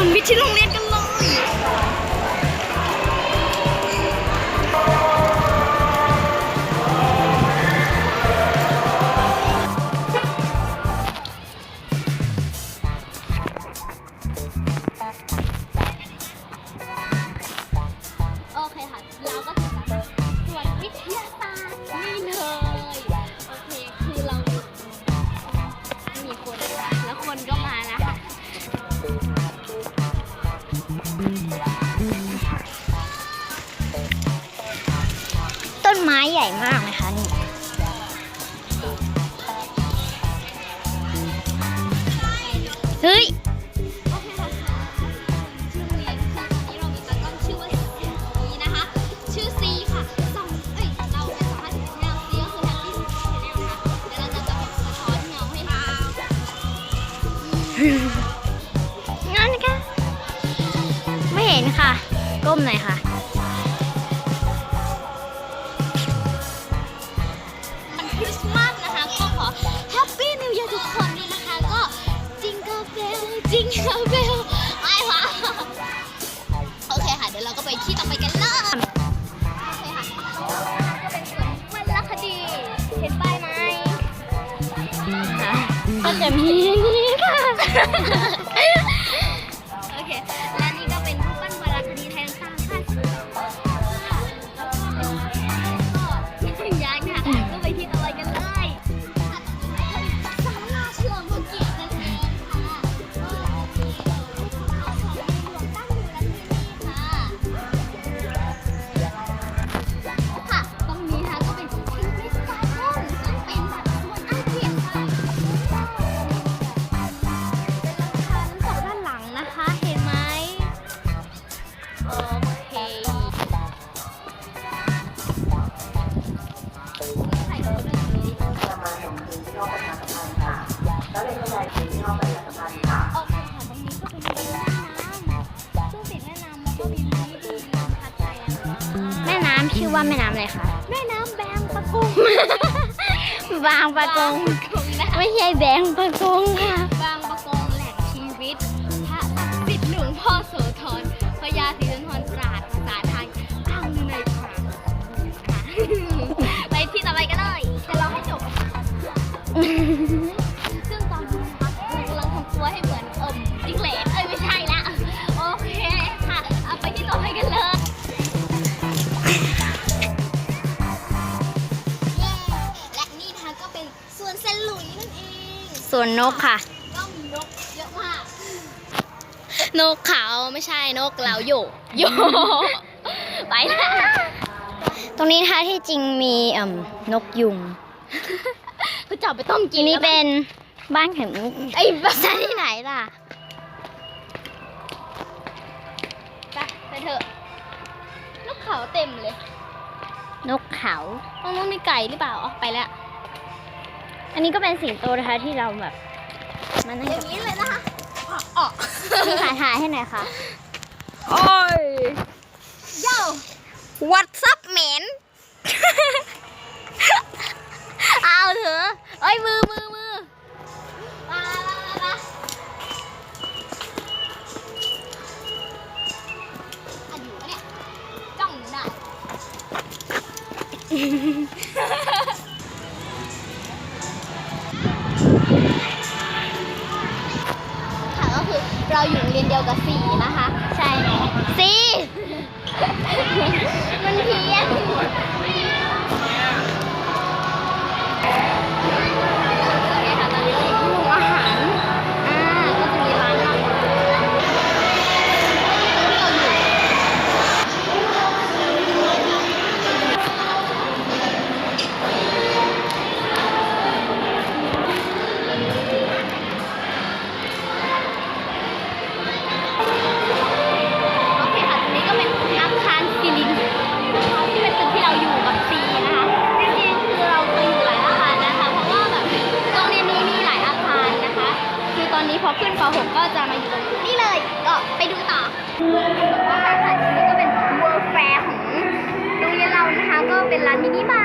ที่โรงเรียนกันเลยโอเคค่ะเราก็ถึงแล้วส่วนวิทยาศาสตร์นี่เลย โอเค คือเรา มีคน แล้วคนก็มาแล้วค่ะ ใหญ่มากนะคะนี่เฮ้ยโอเคค่ะชื่อเรียนคือตอนนี้เรามีตากล้งชื่อว่าซีนะคะชื่อซีค่ะสองเอ้ยเราเก็จะมีนี่ค่ะ โอเค และนี่ก็ อว่าแม่น้ำอะไรคะแม่น้ำแบงปะกุ้งบางปะกงบางปะกงนะคะไม่ใช่แบงปะกงค่ะบางประ วนเซนหลุยนั่นเองส่วนนกค่ะ ก็มีนกเยอะมาก นกเขาไม่ใช่นกเราโยกโยกไปแล้วตรงนี้นะคะที่จริงมีเอ่มนกยุงเขาจับไปต้มกิทีนนี้แล้วเป็นบ้านไข่มุกไอ้บ้าจะที่ไหนล่ะ ไปไปเถอะนกเขาเต็มเลย นกเขา ตรงนู้นมีไก่หรือเปล่าอ๋อไปแล้ว อันนี้ก็เป็นสิงโตนะคะที่เราแบบมานั่งอกัย่าบงนี้เลยนะคะอ๋อพี่ขาถ่ายให้หน่อยค่ะ โอ้ยโย่วัดซับเหม็นเอาเถอะเอ้ยมือมือมือมามามามาอะอยู่ปะเนี่ยจ้องอยู่ได้ เดียวกับสีนะคะ ใช่สี ขึ้นป .6 ก็จะมาอยู่ตรงนี้เลย ก็ไปดูต่ออาคานี้ก็เป็นเวิร์แฟร์ของโรงเรียนเรานะคะ ก็เป็นร้านมินิมา